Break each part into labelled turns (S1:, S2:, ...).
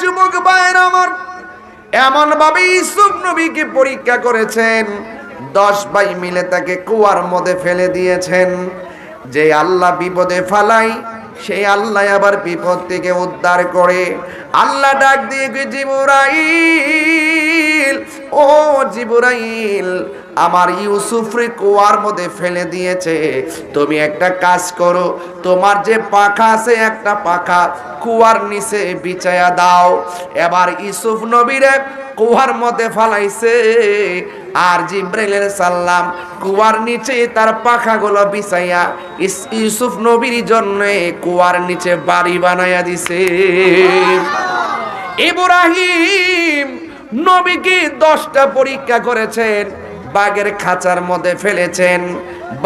S1: যুবক ভাইয়ের আমার এমন ভাবে ইসুফ নবীকে পরীক্ষা করেছেন, দশ ভাই মিলে তাকে কুয়ার মধ্যে ফেলে দিয়েছেন, যে আল্লাহ বিপদে ফালাই সেই আল্লাহ আবার বিপদ থেকে উদ্ধার করে। আল্লাহ ডাক দিয়ে জিবরাইল, ও জিবরাইল, আমার ইউসুফরে কুয়ার মধ্যে ফেলে দিয়েছে। তুমি একটা কাজ করো, তোমার যে পাখা আছে, একটা পাখা কুয়ার নিচে বিছায়া দাও। এবার ইউসুফ নবীরে কুয়ার মধ্যে ফালাইছে। আর জিব্রাইলের সাল্লাম কুয়ার নিচে তার পাখাগুলো বিছাইয়া ইউসুফ নবীর জন্য কুয়ার নিচে বাড়ি বানাইয়া দিছে। ইব্রাহিম নবীকে দশটা পরীক্ষা করেছেন। বাঘের খাঁচার মধ্যে ফেলেছেন।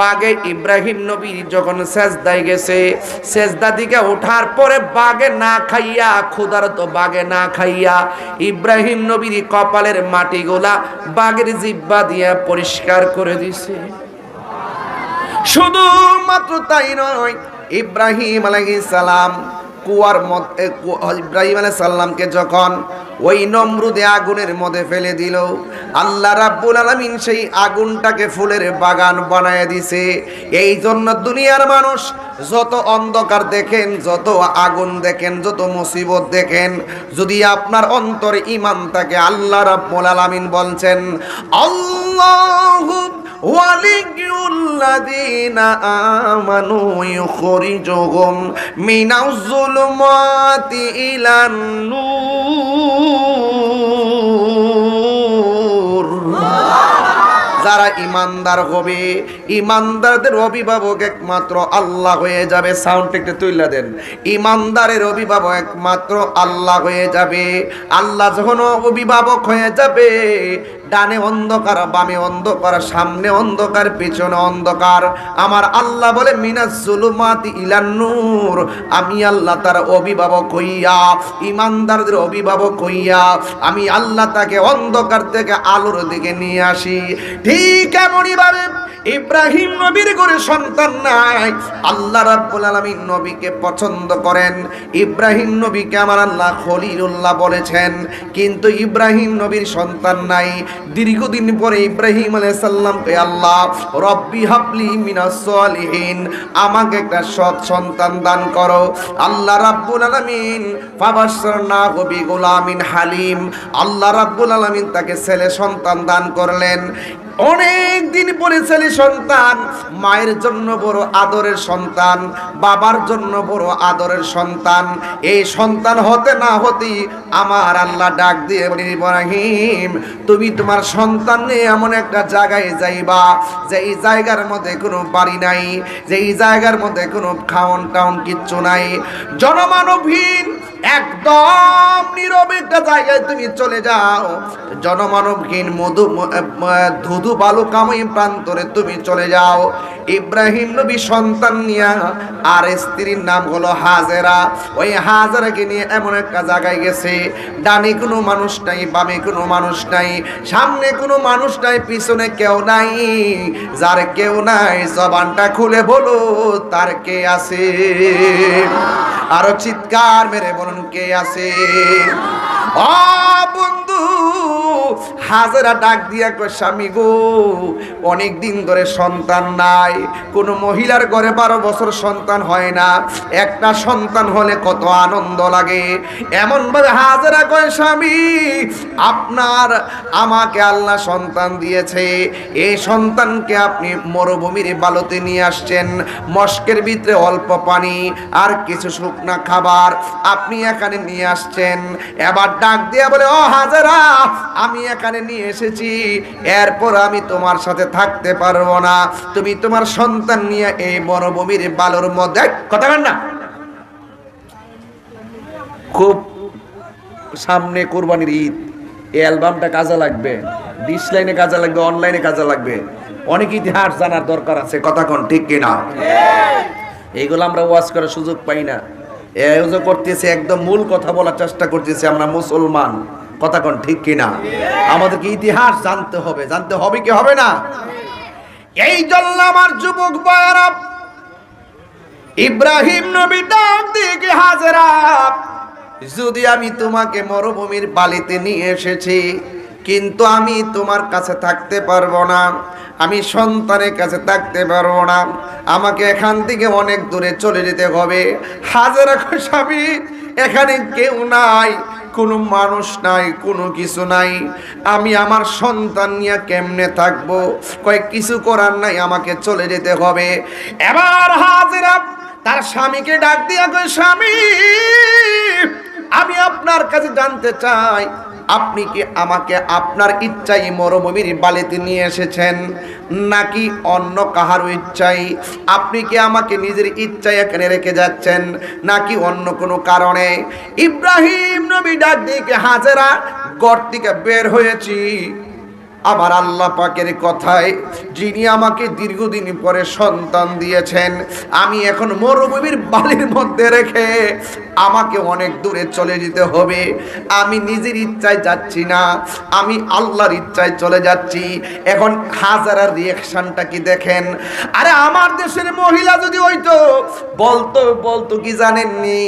S1: বাঘে ইব্রাহিম নবী যখন সেজদায় গেছে, সেজদা দিকে ওঠার পরে বাঘে না খাইয়া ক্ষুধার তো বাঘে না খাইয়া ইব্রাহিম নবীর কপালের মাটিগুলা বাঘের জিব্বা দিয়া পরিষ্কার করে দিছে। শুধুমাত্র তাই নয়, ইব্রাহিম আলাইহিস সালাম কুয়ার মধ্যে ইব্রাহিম আলাই সাল্লামকে যখন ওই নমরুদে আগুনের মধ্যে ফেলে দিল, আল্লাহ রাব্বুল আলমিন সেই আগুনটাকে ফুলের বাগান বানায় দিছে। এই জন্য দুনিয়ার মানুষ যত অন্ধকার দেখেন, যত আগুন দেখেন, যত মুসিবত দেখেন, যদি আপনার অন্তর ইমান থাকে, আল্লাহ রাব্বুল আলমিন বলছেন, আল্লাহ ওয়ালিক الذين آمنوا يخرجهم من الظلمات إلى النور যারা ইমানদার হবে। ইমানদারদের অভিভাবক একমাত্র আল্লাহ হয়ে যাবে। সাউন্ড একটু তুইলা দেন। ইমানদারের অভিভাবক একমাত্র আল্লাহ হয়ে যাবে। আল্লাহ যখন অভিভাবক হয়ে যাবে, ডানে অন্ধকার, বামে অন্ধকার, সামনে অন্ধকার, পেছনে অন্ধকার। আমার আল্লাহ বলে, মিনাজ জুলুমাতি আমি আল্লাহ তার অভিভাবক হইয়া, ইমানদারদের অভিভাবক হইয়া, আমি আল্লাহ তাকে অন্ধকার থেকে আলোর দিকে নিয়ে আসি। ঠিক এমনই ভাবে ইব্রাহিম নবীর করে সন্তান নাই। আল্লাহ রাব্বুল আলামিন নবীকে পছন্দ করেন। ইব্রাহিম নবীকে আমার আল্লাহ খলিলুল্লাহ বলেছেন। কিন্তু ইব্রাহিম নবীর সন্তান নাই। দীর্ঘদিন পরে ইব্রাহিম আলাইহিস সালামকে আল্লাহ, রব্বি হাবলি মিনাস সলিহিন, আমাকে একটা সৎ সন্তান দান করো। আল্লাহ রাব্বুল আলামিন ফাবাশশারনা বি গোলামিন হালিম। আল্লাহ রাব্বুল আলামিন তাকে ছেলে সন্তান দান করলেন। অনেক দিন পরে ছেলে সন্তান, মায়ের জন্য বড় আদরের সন্তান, বাবার জন্য বড় আদরের সন্তান। এই সন্তান হতে না হতেই আমার আল্লাহ ডাক দিয়ে বলি ইব্রাহিম, তুমি তোমার সন্তান নিয়ে এমন একটা জায়গায় যাইবা এই জায়গার মধ্যে কোনো বাড়ি নাই যে এই জায়গার মধ্যে কোনো খাওন টাউন কিচ্ছু নাই। জনমানবহীন, একদম নীরব একটা জায়গায় তুমি চলে যাও। জনমানবহীন মধু ধুধু বালু কামাই প্রান্তরে তুমি চলে যাও। ইব্রাহিম নবী সন্তান নিয়া আর স্ত্রীর নাম হলো হাজেরা। ওই হাজেরাকে নিয়ে এমন একটা জায়গায় গেছে, ডানে কোনো মানুষ নাই, বামে কোনো মানুষ নাই, সামনে কোনো মানুষ নাই, পিছনে কেউ নাই। যার কেউ নাই, জবানটা খুলে বলো, তার কে আছে? আরও চিৎকার মেরে বলুন, কে আছে? ও বন্ধু হাজারা ডাক দিয়া কয়, স্বামী গো অনেক দিন ধরে সন্তান নাই। কোন মহিলার ঘরে বারো বছর সন্তান হয় না। একটা সন্তান হলে কত আনন্দ লাগে। এমন ভাবে হাজারা কয়, স্বামী, আপনার, আমাকে আল্লাহ সন্তান দিয়েছে। এই সন্তানকে আপনি মরুভূমির বালুতে নিয়ে আসছেন। মস্কের ভিতরে অল্প পানি আর কিছু শুকনা খাবার আপনি এখানে নিয়ে আসছেন। এবার ডাক দিয়া বলে, ও হাজারা, আমি এখানে নিয়ে এসেছি। এরপর আমি তোমার সাথে থাকতে পারব না। তুমি তোমার সন্তান নিয়ে এই মরুভূমির বালুর মধ্যে কথা না। খুব সামনে কোরবানির ঈদ। এই অ্যালবামটা কাজে লাগবে। ডিস লাইনে কাজে লাগবে, অনলাইনে কাজে লাগবে। অনেক ইতিহাস জানার দরকার আছে, কথা কোন ঠিক কিনা? এইগুলো আমরা ওয়াজ করার সুযোগ পাই না। যে করতেছে, একদম মূল কথা বলার চেষ্টা করতেছি আমরা মুসলমান। কথা কোন ঠিক কিনা? আমাদেরকে ইতিহাস জানতে হবে। জানতে হবে কি হবে না? এই জন্য আমার যুবক বয়ারা ইব্রাহিম নবী ডাক দিকে হাজরা, যদি আমি তোমাকে মরুভূমির বালিতে নিয়ে এসেছি, কিন্তু আমি তোমার কাছে থাকতে পারব না, আমি সন্তানের কাছে থাকতে পারব না, আমাকে এখান থেকে অনেক দূরে চলে যেতে হবে। হাজারা স্বামী, এখানে কেউ নাই। কোনো মানুষ নাই, কোনো কিছু নাই। আমি আমার সন্তান নিয়ে কেমনে থাকব? কয়েক কিছু করার নাই, আমাকে চলে যেতে হবে। এবার হাজিরা তার স্বামীকে ডাক দিয়া স্বামী, আমি আপনার কাছে জানতে চাই আপনি কি আমাকে আপনার ইচ্ছাই মরুভূমির বালিতে নিয়ে এসেছেন? নাকি অন্য কাহারও ইচ্ছাই? আপনি কি আমাকে নিজের ইচ্ছায় এখানে রেখে যাচ্ছেন? নাকি অন্য কোনো কারণে? ইব্রাহিম নবী ডাক দিকে হাজেরা গড় থেকে বের হয়েছি। আমার আল্লাহ পাকের কথায় যিনি আমাকে দীর্ঘদিন পরে সন্তান দিয়েছেন, আমি এখন মরুভূমির বালির মধ্যে রেখে আমাকে অনেক দূরে চলে যেতে হবে। আমি নিজের ইচ্ছায় যাচ্ছি না, আমি আল্লাহর ইচ্ছায় চলে যাচ্ছি। এখন হাজারার রিয়াকশনটা কি দেখেন? আরে আমার দেশের মহিলা যদি হইতো, বলতো বলতো কি জানেননি?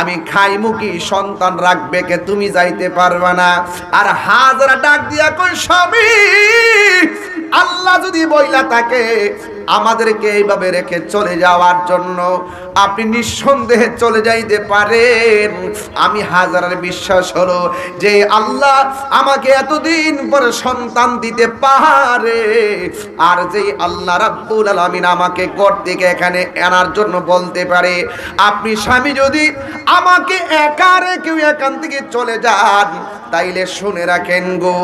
S1: আমি খাইমু কি, সন্তান রাখবে কে, তুমি যাইতে পারবে না। আর হাজারা ডাক দিয়া কই সবই Please! আল্লাহ যদি বইলা থাকে, আমাদেরকে এইভাবে রেখে চলে যাওয়ার জন্য আপনি নিঃসন্দেহে চলে যাইতে পারেন। আমি হাজারের বিশ্বাস হলো যে আল্লাহ আমাকে এতদিন পরে সন্তান দিতে পারে, আর যে আল্লাহ রাব্বুল আলামিন আমাকে ঘর থেকে এখানে আনার জন্য বলতে পারে, আপনি স্বামী যদি আমাকে একা রেখে এখান থেকে চলে যান, তাইলে শুনে রাখেন গো,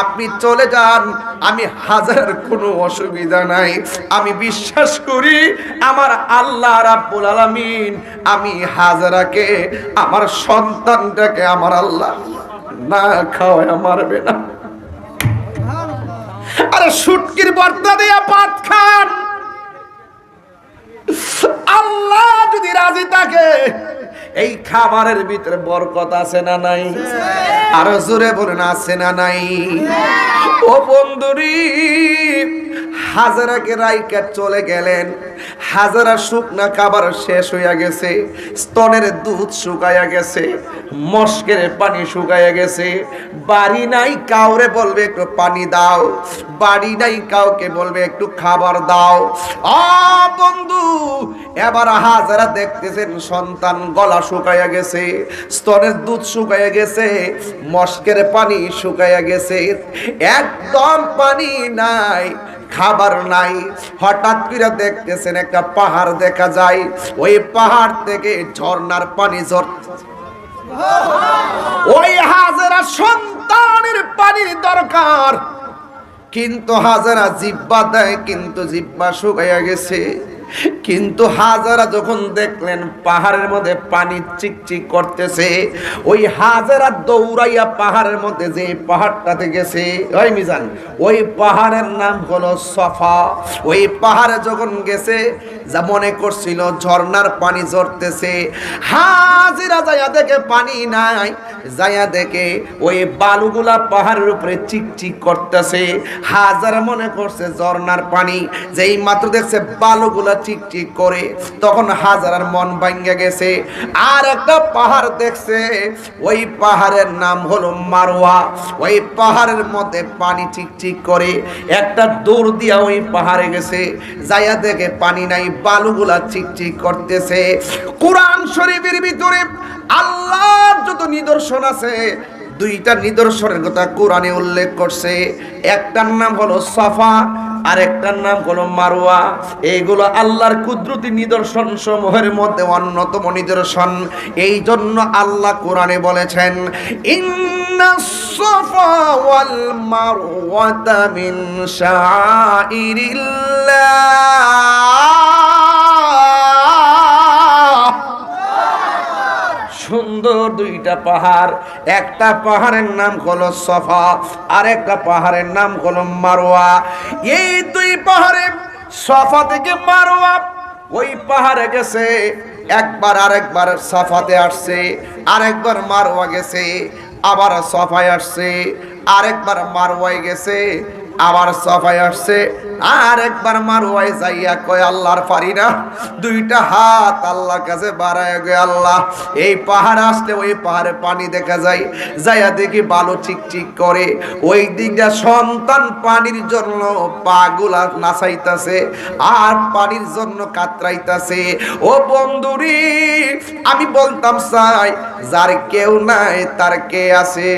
S1: আপনি চলে যান, আমি হাজার কোনো অসুবিধা নাই। আমি বিশ্বাস করি আমার আল্লাহ রাব্বুল আলামিন আমি হাজারাকে, আমার সন্তানটাকে আমার আল্লাহ না খাওয়ায় মারবে না। আরে সুটকির বর্তা দিয়া পাত খান। আল্লাহ যদি রাজি থাকে এই খাবারের ভিতরে বরকত আছে না নাই? আরও জোরে বলেন আছে না নাই? ও বন্ধুরি হাজারাকে রাইকা চলে গেলেন। হাজারা শুকনা খাবার শেষ হইয়া গেছে, স্তনের দুধ শুকাইয়া গেছে, মস্কের পানি শুকাইয়া গেছে। বাড়ি নাই কাউরে বলবে, একটু পানি দাও। বাড়ি নাই কাউকে বলবে, একটু খাবার দাও। আ বন্ধু, এবার হাজারা দেখতেছেন সন্তান গলা শুকাইয়া গেছে, স্তনের দুধ শুকাইয়া গেছে, মস্কের পানি শুকাইয়া গেছে। একদম পানি নাই খাবার নাই। হঠাৎ করে দেখতেছেন একটা পাহাড় দেখা যায়। ওই পাহাড় থেকে ঝর্ণার পানি ঝর ওই হাজারা সন্তানের পানির দরকার। কিন্তু হাজারা জিব্বা দেয়, কিন্তু জিব্বা শুকাইয়া গেছে। কিন্তু হাজারা যখন দেখলেন, পাহাড়ের মধ্যে পানি চিকচিক করতেছে, ওই হাজারা দৌড়াইয়া পাহাড়ের মধ্যে যে পাহাড়টাতে গেছে, ওই মিজান, ওই পাহাড়ের নাম হলো সফা। ওই পাহাড়ে যখন গেছে, যা মনে করছিল ঝর্ণার পানি ঝরতেছে, হাজিরা যাইয়া দেখে পানি নাই, যাইয়া দেখে ওই বালুগুলা পাহাড়ের উপরে চিকচিক করতেছে, হাজারা মনে করছে ঝর্ণার পানি, যেই মাত্র দেখছে বালুগুলা চিকচিক করে, তখন হাজারার মন ভাঙ্গে গেছে। আর একটা পাহাড় দেখছে, ওই পাহাড়ের নাম হলো মারোয়া ওই পাহাড়ের মধ্যে পানি চিকচিক করে, একটা দৌড় দিয়া ওই পাহাড়ে গেছে। যাইয়া দেখে পানি নাই, বালুগুলা চিকচিক করতেছে। কোরআন শরীফের ভিতরে আল্লাহর যত নিদর্শন আছে, দুইটা নিদর্শনের কথা কোরআনে উল্লেখ করছে। একটার নাম হলো সাফা আর একটার নাম হলো মারোয়া এইগুলো আল্লাহর কুদরতি নিদর্শন সমূহের মধ্যে অন্যতম নিদর্শন। এই জন্য আল্লাহ কোরআনে বলেছেন, ইন্না সুন্দর দুইটা পাহাড়। একটা পাহাড়ের নাম হলো সফা আর একটা পাহাড়ের নাম হলো মারোয়া এই দুই পাহাড়ে সফা থেকে মারোয়া ওই পাহাড়ে গেছে, একবার আরেকবার সাফাতে আসছে, আরেকবার মারোয়া গেছে, আবার সফায় আসছে, আরেকবার মারোয়ায় গেছে আবার সফায় আসছে। আর একবার মারুয়াই যাইয়া কয়, আল্লাহর পারি না। দুইটা হাত আল্লাহর কাছে বাড়ায় গে আল্লাহ। এই পাহাড় আসলে ওই পাহাড়ে পানি দেখা যায়। যাইয়া দেখি বালু চিকচিক করে। ওই দিকটা সন্তান পানির জন্য পাগুলা নাচাইতাছে আর পানির জন্য কাতরাইতাছে। ও বন্ধুরি, আমি বলতাম চাই যার কেউ নাই তার কে আছে?